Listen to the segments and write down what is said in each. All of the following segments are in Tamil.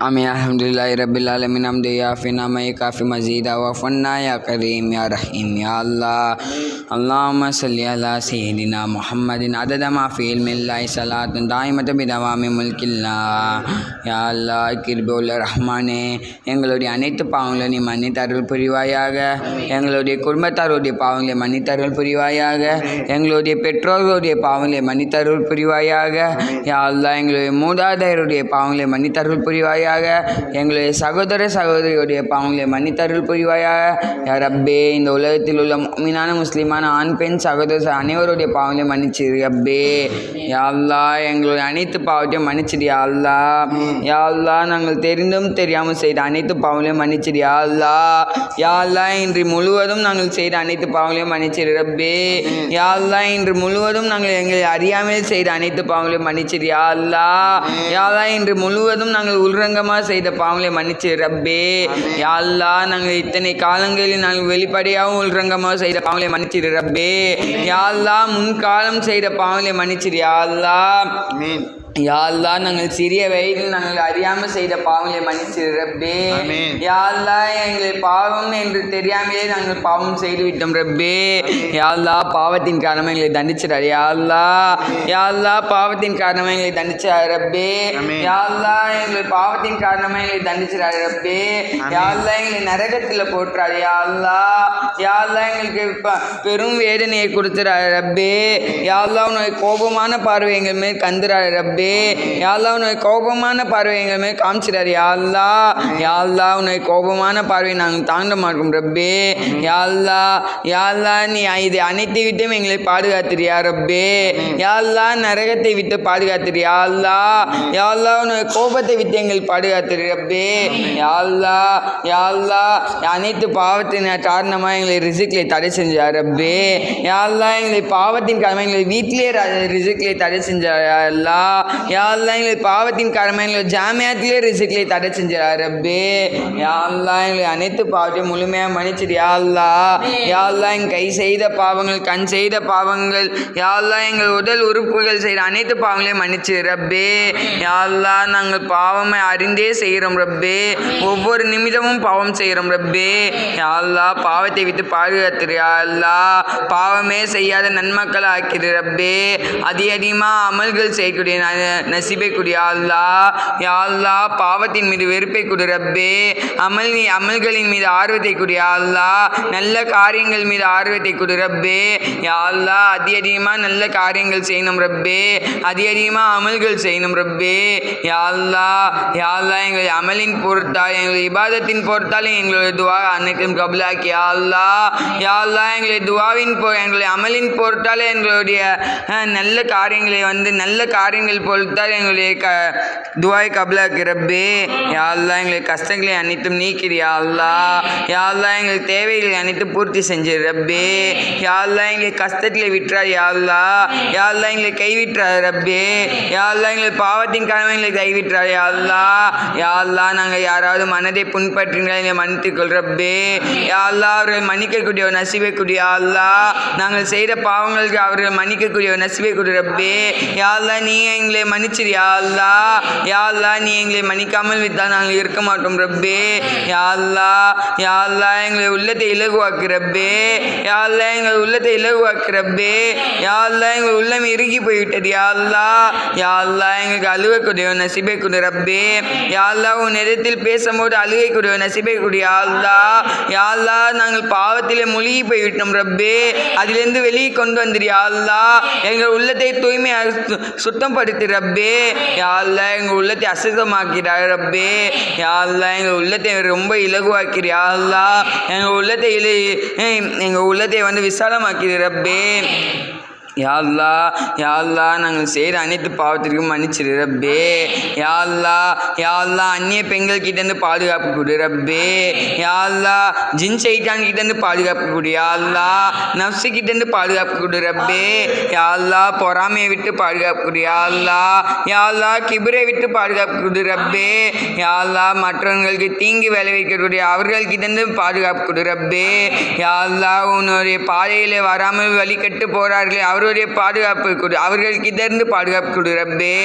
آمين الحمد لله رب العالمین امدیا فنا میں کافی مزید وفنا یا کریم یا رحیم یا اللہ۔ அல்லாம சொல்லி அலா சீதினா முஹம்மதின் அததமா ஃபீல் மில்லாய் சலாத்தும் தாய்மத பிதவாமி முல்கில்லா யா அல்லா கிர்புல் ரஹ்மானே எங்களுடைய அனைத்து பாவங்களும் நீ மன்னித்தருள் புரிவாயாக எங்களுடைய குடும்பத்தாருடைய பாவங்களை மன்னித்தருள் புரிவாயாக எங்களுடைய பெற்றோர்களுடைய பாவங்களை மன்னித்தருள் புரிவாயாக யா அல்லா எங்களுடைய மூதாதையருடைய பாவங்களை மன்னித்தருள் புரிவாயாக எங்களுடைய சகோதர சகோதரியுடைய பாவங்களை மன்னித்தருள் புரிவாயாக யா ரப்பே இந்த உலகத்தில் உள்ள மீனான முஸ்லிமா முஸ்லிமான ஆண் பெண் சகோதர அனைவருடைய பாவங்களையும் மன்னிச்சிரு. அப்பே யாழ்லா எங்களுடைய அனைத்து பாவத்தையும் மன்னிச்சிடு அல்லா. யாழ்லா நாங்கள் தெரிந்தும் தெரியாமல் செய்த அனைத்து பாவங்களையும் மன்னிச்சிடு அல்லா. யாழ்லா இன்று முழுவதும் நாங்கள் செய்த அனைத்து பாவங்களையும் மன்னிச்சிரு ரப்பே. யாழ்லா இன்று முழுவதும் நாங்கள் எங்களை அறியாமல் செய்த அனைத்து பாவங்களையும் மன்னிச்சிடு அல்லா. யாழ்லா இன்று முழுவதும் நாங்கள் உள்ரங்கமாக செய்த பாவங்களை மன்னிச்சிடு ரப்பே. யாழ்லா நாங்கள் இத்தனை காலங்களில் நாங்கள் வெளிப்படையாகவும் உள்ரங்கமாக செய்த பாவங்களை மன்னிச்சிடு ரப்பே யா முன்காலம் செய்த பாவலை மன்னிச்சிரு யா மீன் ஆமீன் யா அல்லாஹ் நாங்கள் சிறிய வயதில் நாங்கள் அறியாமல் செய்த பாவங்களை மன்னிச்சிடு ரப்பே. ஆமீன். யா அல்லாஹ் எங்களை பாவம் என்று தெரியாமலே நாங்கள் பாவம் செய்து விட்டோம் ரப்பே. யா அல்லாஹ் பாவத்தின் காரணமாக எங்களை தண்டிச்சிடார். யா அல்லாஹ் யா அல்லாஹ் பாவத்தின் காரணமாக எங்களை தண்டிச்சார் ரப்பே. ஆமீன். யா அல்லாஹ் எங்களை பாவத்தின் காரணமாக எங்களை தண்டிச்சிடார் ரப்பே. யா அல்லாஹ் எங்களை நரகத்தில் போட்டுறாரு யா அல்லாஹ் யா அல்லாஹ் எங்களுக்கு பெரும் வேதனையை கொடுத்துறாரு ரப்பே. யா அல்லாஹ் உன்னுடைய கோபமான பார்வை எங்கள் மேல் கந்துறாரு ரப்பே. யா யாழ்லா உன்னை கோபமான பார்வை எங்கள் மேல் காமிச்சிடாரு யா யாழ்லா உன்னை கோபமான பார்வை நாங்கள் தாண்ட மாட்டோம் ரப்பே. யா யாழ்லா யா நீ இது அனைத்தை விட்டும் எங்களை பாதுகாத்துறியா ரப்பே. யா நரகத்தை விட்டு பாதுகாத்துறியா யாழ்லா யாழ்லா உன்னை கோபத்தை விட்டு எங்களை பாதுகாத்துரு ரப்பே. யா யாழ்லா யா அனைத்து பாவத்தின் காரணமாக எங்களை ரிசுக்களை தடை செஞ்சார் ரப்பே. யாழ்லா எங்களை பாவத்தின் காரணமாக எங்களை வீட்டிலே ரிசுக்களை தடை செஞ்சார் யா அல்லாஹ் எங்களுக்கு பாவத்தின் காரணமாக எங்களை ஜாமியாத்திலே ரிசுக்களை தடை செஞ்சார் ரப்பே. யா எங்களுக்கு எங்களை அனைத்து பாவத்தையும் முழுமையாக மன்னிச்சிடு யா அல்லாஹ் எங்கள் கை செய்த பாவங்கள் கண் செய்த பாவங்கள் யா எங்கள் உடல் உறுப்புகள் செய்த அனைத்து பாவங்களையும் மன்னிச்சு ரப்பே. யா நாங்கள் பாவமை அறிந்தே செய்கிறோம் ரப்பே. ஒவ்வொரு நிமிடமும் பாவம் செய்கிறோம் ரப்பே. யா பாவத்தை விட்டு பாதுகாத்துரு. யா பாவமே செய்யாத நன்மக்களை ஆக்கிடு ரப்பே. அதி அதிகமாக அமல்கள் செய்யக்கூடிய நசீபை குடி அல்லா யாழ்லா பாவத்தின் மீது வெறுப்பை குடி ரப்பே. அமல் அமல்களின் மீது ஆர்வத்தை குடி அல்லா. நல்ல காரியங்கள் மீது ஆர்வத்தை குடி ரப்பே. யாழ்லா அதி அதிகமாக நல்ல காரியங்கள் செய்யணும் ரப்பே. அதி அதிகமாக அமல்கள் செய்யணும் ரப்பே. யாழ்லா யாழ்லா எங்களை எங்கள் அமலின் பொறுத்தால் எங்கள் இபாதத்தின் பொறுத்தால் எங்களுடைய துவா அனைத்தும் கபலாக்கி யாழ்லா யாழ்லா எங்களை துவாவின் போ எங்களை அமலின் பொறுத்தால் எங்களுடைய நல்ல காரியங்களை வந்து நல்ல காரியங்கள் பொறுத்தால் எங்களுடைய க துவாய் கபலாக்கி ரப்பே. யா அல்லாஹ் எங்களை கஷ்டங்களை அனைத்தும் நீக்கிறியா அல்லாஹ் யா எங்களுக்கு தேவைகளை அனைத்தும் பூர்த்தி செஞ்சிரு ரப்பே. யா எங்களுக்கு எங்களை கஷ்டத்தில் விட்டுறார் யாழ்லா அல்லாஹ் எங்களை கைவிட்டுறார் ரப்பே. யா எங்களுக்கு எங்களை பாவத்தின் காரணமாக எங்களை கைவிட்டுறார் யாழ்லா யாழ்லா நாங்கள் யாராவது மனதை புண்பற்றுங்களா எங்களை மன்னித்துக்கொள் ரப்பே. யாழ்லா அவர்கள் மன்னிக்கக்கூடிய ஒரு நசிவை கூடிய நாங்கள் செய்த பாவங்களுக்கு அவர்கள் மன்னிக்கக்கூடிய ஒரு நசிவை கொடு ரப்பே யாழ்லா நீ எங்களை மன்னிச்சிரு யாழ்லா யாழ்லா நீ எங்களை மன்னிக்காமல் விட்டால் நாங்கள் இருக்க மாட்டோம் ரப்பே. யாழ்லா யாழ்லா எங்களை உள்ளத்தை இலகுவாக்கு ரப்பே. யாழ்லா எங்கள் உள்ளத்தை இலகுவாக்கு ரப்பே. யாழ்லா எங்கள் உள்ளம் இறுகி போய்விட்டது யாழ்லா யாழ்லா எங்களுக்கு அழுகக்கூடிய நசிபை கொடு ரப்பே யாழ்லா உன் இடத்தில் பேசும்போது அழுகை கூடிய நசிபை கூடிய யாழ்லா யாழ்லா நாங்கள் பாவத்திலே மூழ்கி போய்விட்டோம் ரப்பே. அதிலிருந்து வெளியே கொண்டு வந்துடு யாழ்லா எங்கள் உள்ளத்தை தூய்மையாக சு- சுத்தப்படுத்து ரப்பே. யா எங்கள் உள்ளத்தை அசுத்தமாக்கிறாய் ரப்பே. யா எங்கள் உள்ளத்தை ரொம்ப இலகுவாக்கிறி யாழ்லா. எங்கள் உள்ளத்தை இலு எங்கள் உள்ளத்தை வந்து விசாலமாக்கிடு ரப்பே. யாழ்லா யாழ்லா நாங்கள் செய்கிற அனைத்து பாவத்திற்கும் மன்னிச்சிடு ரப்பே யாழ்லா யாழ்லா அந்நிய பெண்கள் கிட்டேருந்து பாதுகாப்பு கொடு ரப்பே யாழ்லா ஜின் சைட்டான் கிட்டேருந்து பாதுகாப்பு கொடு யாழ்லா அல்லாஹ் நப்சு கிட்டேருந்து பாதுகாப்பு கொடு ரப்பே யாழ்லா பொறாமையை விட்டு பாதுகாப்பு கொடு யாழ்லா யாழ்லா கிபிரை விட்டு பாதுகாப்பு கொடு ரப்பே யாழ்லா மற்றவர்களுக்கு மற்றவங்களுக்கு தீங்கு விளைவிக்கக்கூடிய அவர்கள் கிட்டேருந்து பாதுகாப்பு கொடு ரப்பே யாழ்லா உன்னுடைய பாதையில் வராமல் வழிகட்டு போகிறார்களே அவர்கள் அவருடைய பாதுகாப்பு கொடு. அவர்களுக்கு இதர்ந்து பாதுகாப்பு கொடு ரப்பே.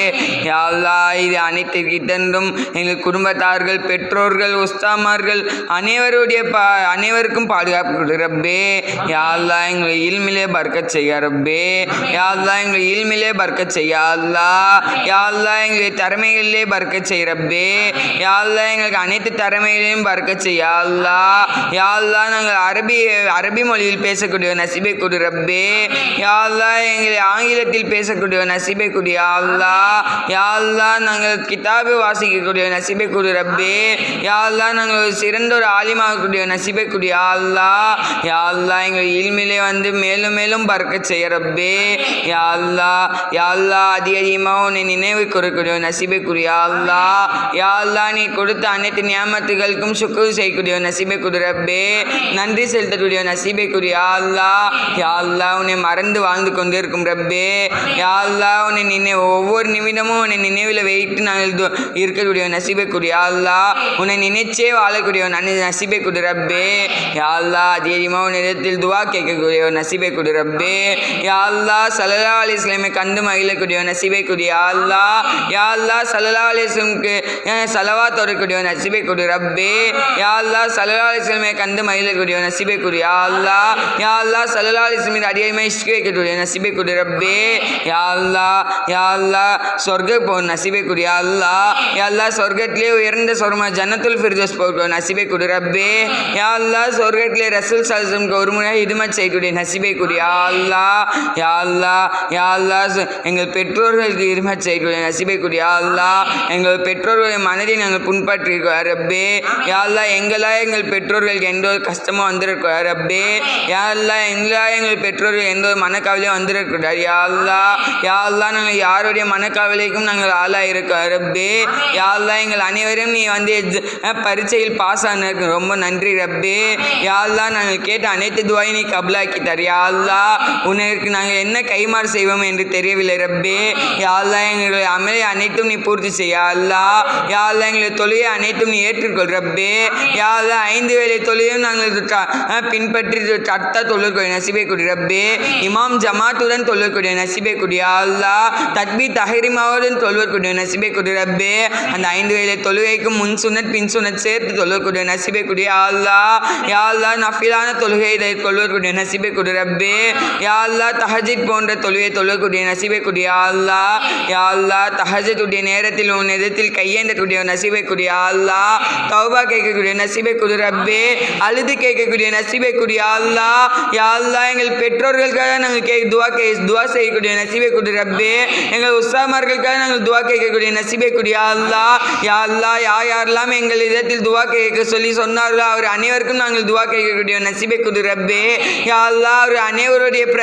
யா அல்லாஹ் இது அனைத்திற்கிட்டந்தும் எங்கள் குடும்பத்தார்கள் பெற்றோர்கள் உஸ்தாமார்கள் அனைவருடைய பா அனைவருக்கும் பாதுகாப்பு கொடு ரப்பே. யா எங்களை இல்மிலே பறக்க செய்ய ரப்பே. யா எங்களை இல்மிலே பறக்க செய்ய அல்லாஹ். யா எங்களை திறமைகளிலே பறக்க செய்ய ரப்பே. யா எங்களுக்கு அனைத்து திறமைகளையும் பறக்க செய்ய அல்லாஹ். நாங்கள் அரபி அரபி மொழியில் பேசக்கூடிய நசிபை கொடு ரப்பே. யா அல்லா எங்களை ஆங்கிலத்தில் பேசக்கூடிய நசிபை கூடிய அல்லா யாழ்லா நாங்கள் கிதாபு வாசிக்கக்கூடிய நசிபை கொடு ரப்பே யாழ்லா நாங்கள் ஒரு சிறந்த ஒரு ஆலிமாகக்கூடிய நசிபை கொடு அல்லா யாழ்லா எங்கள் இல்மிலே வந்து மேலும் மேலும் பறக்க செய்ய ரப்பே. யாழ்லா யாழ்லா அதிக அதிகமாக உன்னை நினைவு கூறக்கூடிய நசிபை கொடு அல்லா யாழ்லா நீ கொடுத்த அனைத்து நியமத்துகளுக்கும் சுக்குர் செய்யக்கூடிய நசிபை கொடு ரப்பே. நன்றி செலுத்தக்கூடிய நசிபை கூறி அல்லா யாழ்லா உன்னை மறந்து வாழ்ந்து கொண்டிருக்கும் ரப்பே. யாழ்லா உன்னை நினை ஒவ்வொரு நிமிடமும் உன்னை நினைவில் வைத்து நாங்கள் இருக்கக்கூடிய நசீபை கூறி யா உன்னை நினைச்சே வாழக்கூடிய நன் கொடு ரப்பே. யாழ்லா அதிகமாக உன் இடத்தில் துவா கேட்கக்கூடிய ஒரு நசீபை கொடு ரப்பே யாழ்லா சலலா அலி இஸ்லாமை கண்டு மகிழக்கூடிய ஒரு நசீபை கொடு யா அல்லாஹ் யா அல்லாஹ் சல்லா சலவா தொடரக்கூடிய ஒரு கொடு ரப்பே. யாழ்லா சலலா அலி இஸ்லாமை கண்டு மகிழக்கூடிய ஒரு நசீபை கொடு யா அல்லாஹ் யா அல்லாஹ் சல்லா அடியமை வைக்கக்கூடிய நசீபை கொடு ரப்பே யாழ்லா யாழ்லா சொர்க்க போ நசீபை கொடு யாழ்லா யாழ்லா சொர்க்கத்திலே உயர்ந்த சொர்மா ஜன்னத்துல் ஃபிர்தோஸ் போக நசீபை கொடு ரப்பே யாழ்லா சொர்க்கத்திலே ரசூல் சல்சம்க்கு ஒரு முறை இதுமத் செய்யக்கூடிய நசீபை கொடு யாழ்லா யாழ்லா யாழ்லா எங்கள் பெற்றோர்களுக்கு இருமத் செய்யக்கூடிய நசீபை கொடு யாழ்லா எங்கள் பெற்றோர்களை மனதை நாங்கள் புண்பற்றிருக்கோம் ரப்பே. யாழ்லா எங்களா எங்கள் பெற்றோர்களுக்கு எந்த ஒரு கஷ்டமும் வந்திருக்கோம் ரப்பே. யாழ்லா எங்களா எங்கள் பெற்றோர்கள் எந்த ஒரு மனக்கவலையும் வந்திருக்கிறார். யாழ்லா யாழ்லா நாங்கள் யாருடைய மனக்கவலைக்கும் நாங்கள் ஆளாக இருக்கோம் ரப்பே யாழ்லா எங்கள் அனைவரும் நீ வந்து பரீட்சையில் பாஸ் ஆனதுக்கு ரொம்ப நன்றி ரப்பே. யாழ்லா நாங்கள் கேட்ட அனைத்து துவாயை நீ கபலாக்கிட்டார் யாழ்லா உனக்கு நாங்கள் என்ன கைமாறு செய்வோம் என்று தெரியவில்லை ரப்பே. யாழ்லா எங்களுடைய அமலை அனைத்தும் நீ பூர்த்தி செய்ய அல்லா யா எங்களுடைய தொழிலை அனைத்தும் நீ ஏற்றுக்கொள் ரப்பே. யாழ்லா ஐந்து வேலை தொழிலும் நாங்கள் பின்பற்றி சட்ட தொழில் நசிபை கொடு ரப்பே. இமாம் ஜமாத்துடன் தொழிற்கொடிய நசிபை குடி அல்லா தத்பி தஹரிமாவுடன் தொழுவக்கூடிய நசிபை குடி ரப்பே அந்த ஐந்து வேளை தொழுகைக்கு முன் சுனத் பின் சுனத் சேர்த்து தொழுவக்கூடிய நசிபை குடி அல்லா யாழ்லா நஃபிலான தொழுகை தொழுவக்கூடிய நசிபை குடி ரப்பே யாழ்லா தஹஜித் போன்ற தொழுகை தொழுவக்கூடிய நசிபை குடி அல்லா யாழ்லா தஹஜத்துடைய நேரத்தில் உன் எதிர்த்தில் கையேந்தக்கூடிய நசிபை குடி அல்லா தௌபா கேட்கக்கூடிய நசிபை குடி ரப்பே அழுது கேட்கக்கூடிய நசிபை குடி அல்லா யாழ்லா எங்கள் பெற்றோர்களுக்காக நாங்கள் கே துவா கே துவா செய்யக்கூடிய நசீபை கொடு ரப்பே. எங்கள் உற்சாகமார்களுக்காக நாங்கள் துவா கேட்கக்கூடிய நசீபை கொடு யா அல்லாஹ். யா அல்லாஹ் யா யாரெல்லாம் எங்கள் இதத்தில் துவா கேட்க சொல்லி சொன்னார்களோ அவர் அனைவருக்கும் நாங்கள் துவா கேட்கக்கூடிய நசீபை கொடு ரப்பே. யா அல்லாஹ் அவர் அனைவருடைய பிர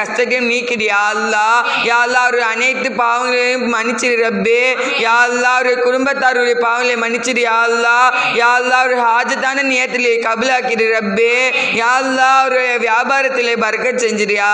கஷ்டத்தையும் நீக்கிடு யா அல்லாஹ் யா அல்லாஹ் அவர் அனைத்து பாவங்களையும் மன்னிச்சிடு ரப்பே. யா அல்லாஹ் அவருடைய குடும்பத்தாருடைய பாவங்களை மன்னிச்சிரு. யா அல்லாஹ் யா அல்லாஹ் அவர் ஹாஜத்தான நியத்திலே கபலாக்கிடு ரப்பே. யா அல்லாஹ் அவருடைய வியாபாரத்திலே பறக்க செஞ்சிரு. யா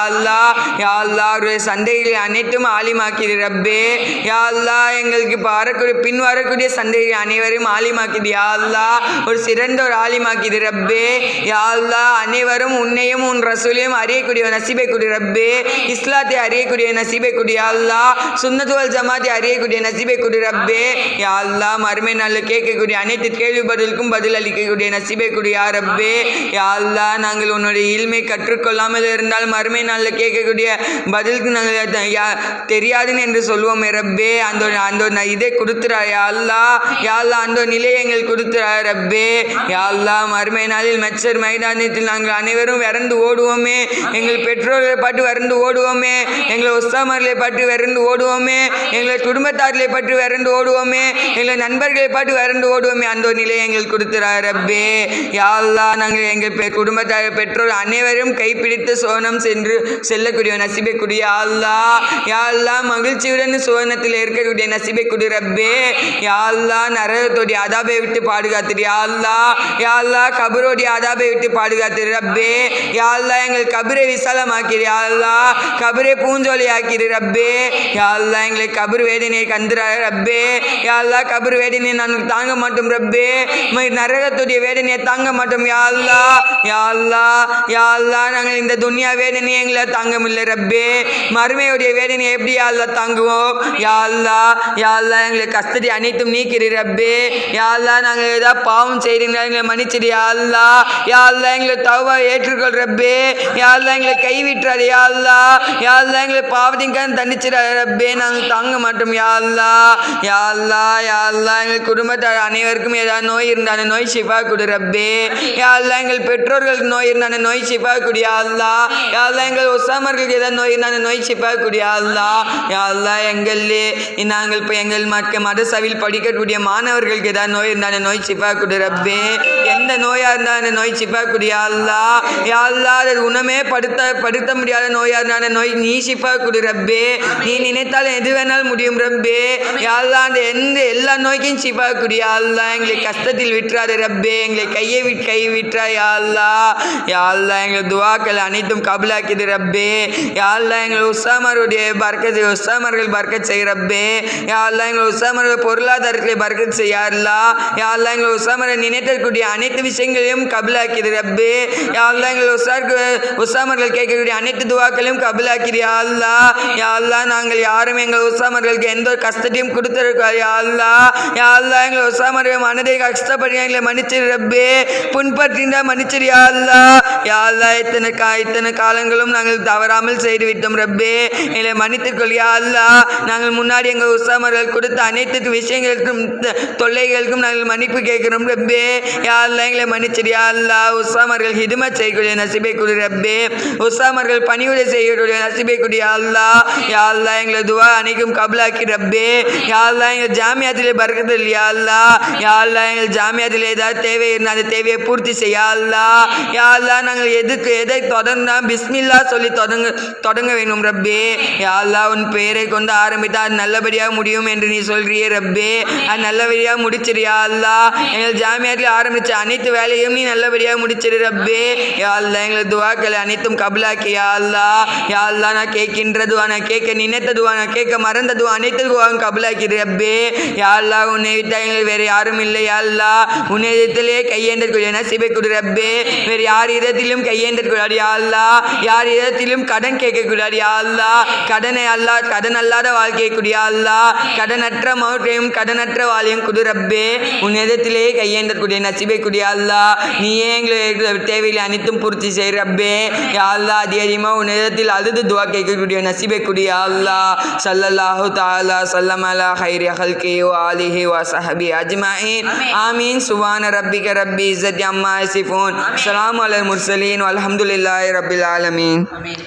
யா அல்லாஹ் அவருடைய சந்தைகளை அனைத்தும் ஆலிமாக்கிது ரப்பே. யா அல்லா எங்களுக்கு இப்போ வரக்கூடிய பின் வரக்கூடிய சந்தைகள் அனைவரும் ஆலிமாக்கிது யா அல்லா ஒரு சிறந்த ஒரு ஆலிமாக்கிது ரப்பே. யா அல்லா அனைவரும் உன்னையும் உன் ரசூலையும் அறியக்கூடிய நசீபை குடி ரப்பே. இஸ்லாத்தை அறியக்கூடிய நசீபை குடி. யா அல்லாஹ் சுன்னத்துவல் ஜமாத்தை அறியக்கூடிய நசீபை குடி ரப்பே. யா அல்லா மறுமை நாள் கேட்கக்கூடிய அனைத்து கேள்வி பதிலுக்கும் பதில் அளிக்கக்கூடிய நசீபை குடி. யா ரப்பே. யா அல்லா நாங்கள் உன்னுடைய இல்மை கற்றுக்கொள்ளாமல் இருந்தால் மறுமை நாளில் கேட்கக்கூடிய பதிலுக்கு நாங்கள் யா- தெரியாதுன்னு என்று சொல்லுவோம் ரப்பே. அந்த அந்த இதை கொடுத்துறா யாழ்லா யாழ்லா அந்த ஒரு நிலையை எங்களுக்கு கொடுத்துறா ரப்பே. யாழ்லா மறுமை நாளில் மெச்சர் மைதானத்தில் நாங்கள் அனைவரும் வறந்து ஓடுவோமே. எங்கள் பெற்றோர்களை பாட்டு வறந்து ஓடுவோமே. எங்களை ஒஸ்தாமர்களை பாட்டு வறந்து ஓடுவோமே. எங்களை குடும்பத்தார்களை பாட்டு விறந்து ஓடுவோமே. எங்களை நண்பர்களை பாட்டு விறந்து ஓடுவோமே. அந்த ஒரு நிலையை எங்களுக்கு கொடுத்துறா ரப்பே. யாழ்லா நாங்கள் எங்கள் குடும்பத்தார் பெற்றோர் அனைவரும் கைப்பிடித்து சோனம் சென்று செல்ல செல்லக்கூடிய நசிபை குடி யாழ்லா யாழ்லா மகிழ்ச்சியுடன் சுவனத்தில் இருக்கக்கூடிய நசிபை குடி ரப்பே. யாழ்லா நரகத்தோடைய அதாபை விட்டு பாதுகாத்துரு யாழ்லா யாழ்லா கபரோடைய அதாபை விட்டு பாதுகாத்துரு ரப்பே. யாழ்லா எங்கள் கபரை விசாலமாக்கிரு யாழ்லா கபரை பூஞ்சோலை ஆக்கிரு ரப்பே யாழ்லா எங்களை கபர் வேதனையை கந்துரா ரப்பே. யாழ்லா கபர் வேதனையை நாங்கள் தாங்க மாட்டோம் ரப்பே. நரகத்துடைய வேதனையை தாங்க மாட்டோம் யாழ்லா யாழ்லா யாழ்லா நாங்கள் இந்த துனியா வேதனையை எங்களை தாங்க தாங்க முடியல ரப்பே மறுமையுடைய வேதனை எப்படி யாழ்லா தாங்குவோம் யாழ்லா யாழ்லா எங்களை கஸ்தடி அனைத்தும் நீக்கிறீ ரப்பே யாழ்லா நாங்கள் ஏதாவது பாவம் செய்கிறீங்களா எங்களை மன்னிச்சிடு யாழ்லா யாழ்லா எங்களை தவா ஏற்றுக்கொள் ரப்பே யாழ்லா எங்களை கைவிட்டுறாரு யாழ்லா யாழ்லா எங்களை பாவத்தின்கான தண்டிச்சிடாரு ரப்பே நாங்கள் தாங்க மாட்டோம் யாழ்லா யாழ்லா யா யா எங்கள் குடும்பத்தார் அனைவருக்கும் ஏதாவது நோய் இருந்தான நோய் சிவா கொடு ரப்பே யாழ்லா எங்கள் பெற்றோர்களுக்கு நோய் இருந்தான நோய் சிவா கொடு யாழ்லா யாழ்லா எங்கள் அல்லாஹ் எங்கள் ஏதாவது நோய் இருந்தான நோய் சிப்பாக்கூடிய கொடு யா எங்கள்லே நாங்கள் இப்போ எங்கள் மக்க மதசவில் படிக்கக்கூடிய மாணவர்களுக்கு ஏதாவது நோய் இருந்தான நோய் சிப்பாக்கூடிய கொடு ரப்பே. எந்த நோயாக இருந்தான நோய் சிப்பாக்கூடிய கொடு யா அது உணமே படுத்த படுத்த முடியாத நோயாக இருந்தான நோய் நீ சிப்பாக்கூடிய கொடு ரப்பே. நீ நினைத்தால் எது வேணாலும் முடியும் ரப்பே. யா அந்த எந்த எல்லா நோய்க்கும் சிப்பாக்கூடிய கொடு எங்களை கஷ்டத்தில் விட்டுறாரு ரப்பே. எங்களை கையை விட் கை விட்டுறா யாழ்லா யாழ்லா எங்களை துவாக்கள் அனைத்தும் கபலாக்கிது ரப்பே. யா அல்லாஹ் எங்கள் உஸ்ஸாமருடைய பறக்க உஸ்ஸாமர்கள் பர்க்கத் செய் ரப்பே. யா அல்லாஹ் எங்கள் உஸ்ஸாமர்கள் பொருளாதாரத்தில் பர்க்கத் செய்ய அல்லாஹ் யா அல்லாஹ் எங்கள் நினைத்தக்கூடிய அனைத்து விஷயங்களையும் கபலாக்கிது ரப்பே. யா அல்லாஹ் எங்கள் உஸ்ஸாருக்கு கேட்கக்கூடிய அனைத்து துவாக்களையும் கபிலாக்கிறியா யா அல்லாஹ் நாங்கள் யாரும் எங்கள் உஸ்ஸாமர்களுக்கு எந்த ஒரு கஷ்டத்தையும் கொடுத்துருக்கோம் யா அல்லாஹ் எங்களை அல்லாஹ் மனதை கஷ்டப்படி எங்களை மன்னிச்சிரு ரப்பே. புண்பற்றிருந்தா மன்னிச்சிரு யா அல்லாஹ் இத்தனை கா இத்தனை காலங்களும் நாங்கள் தவறாமல் செய்து விட்டோம் ரப்பே. எங்களை மன்னித்துக் யா அல்லா. நாங்கள் முன்னாடி எங்கள் உற்சாமர்கள் கொடுத்த அனைத்து விஷயங்களுக்கும் தொல்லைகளுக்கும் நாங்கள் மன்னிப்பு கேட்கிறோம் ரப்பே. யாரெல்லாம் எங்களை மன்னிச்சிடியா அல்லா. உற்சாமர்கள் உஸ்ஸாமர்கள் செய்யக்கூடிய நசிபை குடி ரப்பே. உற்சாமர்கள் பணிவுரை செய்யக்கூடிய நசிபை குடி அல்லா. யாரெல்லாம் எங்களை துவா அனைக்கும் கபலாக்கி ரப்பே. யாரெல்லாம் எங்கள் ஜாமியாத்திலே பறக்கிறது இல்லையா அல்லா. யாரெல்லாம் எங்கள் ஜாமியாத்தில் ஏதாவது தேவை இருந்தால் அந்த தேவையை பூர்த்தி செய்ய அல்லா. யாரெல்லாம் நாங்கள் எதுக்கு எதை தொடர்ந்தா பிஸ்மில்லா சொல்லி தொடங்க தொடங்க வேண்டும். ரப்பே யாழ்லா உன் பெயரை கொண்டு ஆரம்பித்தா அது நல்லபடியாக முடியும் என்று நீ சொல்கிறியே ரப்பே. அது நல்லபடியாக முடிச்சிருயா அல்லாஹ். எங்கள் ஜாமியாத்தில் ஆரம்பித்த அனைத்து வேலையும் நீ நல்லபடியாக முடிச்சிரு ரப்பே. யாழ்லா எங்களை எங்கள் துவாக்களை அனைத்தும் கபலாக்கி யாழ்லா யாழ்லா நான் கேட்கின்றதுவா நான் கேட்க நினைத்ததுவா நான் கேட்க மறந்ததுவா அனைத்து துவாவும் கபலாக்கி ரப்பே. யாழ்லா உன்னை விட்டா எங்களுக்கு வேறு யாரும் இல்லை யாழ்லா உன்னை இதத்திலே கையேந்தக்கூடிய நசிபை கொடு ரப்பே. வேறு யார் இதத்திலும் கையேந்தக்கூடாது யாழ்லா யார் யார் இதத்திலும் கடன் கேட்கக்கூடாது. யா அல்லாஹ் கடனை அல்லாஹ் கடன் அல்லாத வாழ்க்கையை குடியா அல்லாஹ். கடனற்ற மௌட்டையும் கடனற்ற வாழையும் குடு ரப்பே. உன் இதத்திலே கையேந்தக்கூடிய நசிபை குடியா அல்லாஹ். நீயே எங்களுக்கு தேவையில்லை அனைத்தும் பூர்த்தி செய் ரப்பே. யா அல்லாஹ் அதி அதிகமாக உன் இதத்தில் அழுது துவா கேட்கக்கூடிய நசிபை குடியா அல்லாஹ். சல்லல்லாஹு தாலா சல்லமலா ஹைரி ஹல்கி ஆலிஹி வ சஹபி அஜ்மாயின் ஆமீன். சுபான ரப்பிக ரப்பி இஸ்ஸத் அம்மா யசிஃபூன். ஸலாமு அலல் முர்சலீன். வல்ஹம்துலில்லாஹி ரப்பில் ஆலமீன்.